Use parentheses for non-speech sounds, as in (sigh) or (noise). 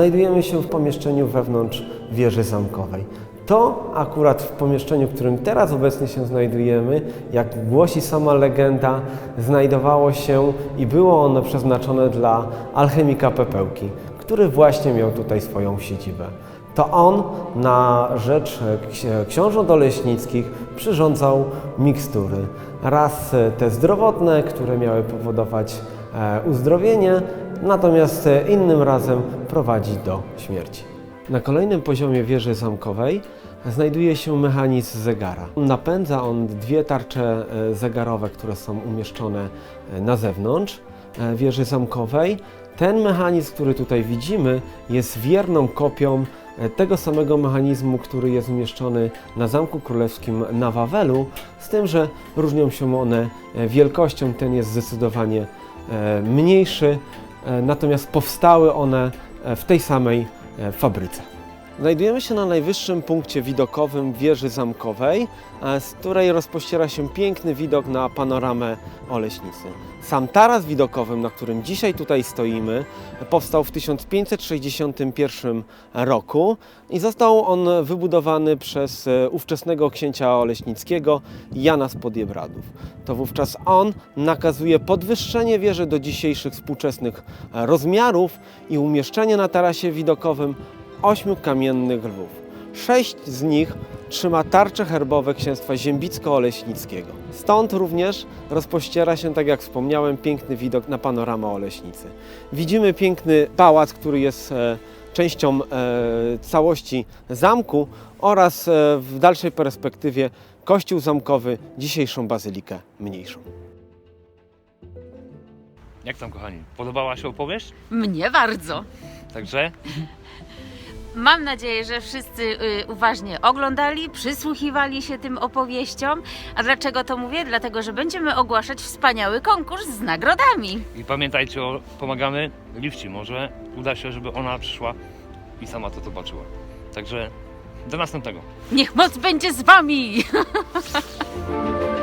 znajdujemy się w pomieszczeniu wewnątrz wieży zamkowej. To akurat w pomieszczeniu, w którym teraz obecnie się znajdujemy, jak głosi sama legenda, znajdowało się i było ono przeznaczone dla alchemika Pepełki, który właśnie miał tutaj swoją siedzibę. To on na rzecz ksi- książąt oleśnickich przyrządzał mikstury. Raz e, te zdrowotne, które miały powodować e, uzdrowienie, natomiast e, innym razem prowadzić do śmierci. Na kolejnym poziomie wieży zamkowej znajduje się mechanizm zegara. Napędza on dwie tarcze e, zegarowe, które są umieszczone e, na zewnątrz wieży zamkowej. Ten mechanizm, który tutaj widzimy, jest wierną kopią tego samego mechanizmu, który jest umieszczony na Zamku Królewskim na Wawelu, z tym, że różnią się one wielkością. Ten jest zdecydowanie mniejszy, natomiast powstały one e, w tej samej e, fabryce. Znajdujemy się na najwyższym punkcie widokowym wieży zamkowej, e, z której rozpościera się piękny widok na panoramę Oleśnicy. Sam taras widokowy, na którym dzisiaj tutaj stoimy, powstał w 1561 roku i został on wybudowany przez e, ówczesnego księcia oleśnickiego Jana z Podiebradów. To wówczas on nakazuje podwyższenie wieży do dzisiejszych współczesnych e, rozmiarów i umieszczenie na tarasie widokowym ośmiu kamiennych lwów. Sześć z nich trzyma tarcze herbowe księstwa ziembicko-oleśnickiego. Stąd również rozpościera się, tak jak wspomniałem, piękny widok na panoramę Oleśnicy. Widzimy piękny pałac, który jest e, częścią e, całości zamku oraz e, w dalszej perspektywie kościół zamkowy, dzisiejszą bazylikę mniejszą. Jak tam, kochani? Podobała się opowieść? Mnie bardzo. Także (laughs) Mam nadzieję, że wszyscy y, uważnie oglądali, przysłuchiwali się tym opowieściom. A dlaczego to mówię? Dlatego, że będziemy ogłaszać wspaniały konkurs z nagrodami. i pamiętajcie, o, pomagamy Liwci. Może uda się, żeby ona przyszła i sama to zobaczyła. Także do następnego. Niech moc będzie z wami! (laughs)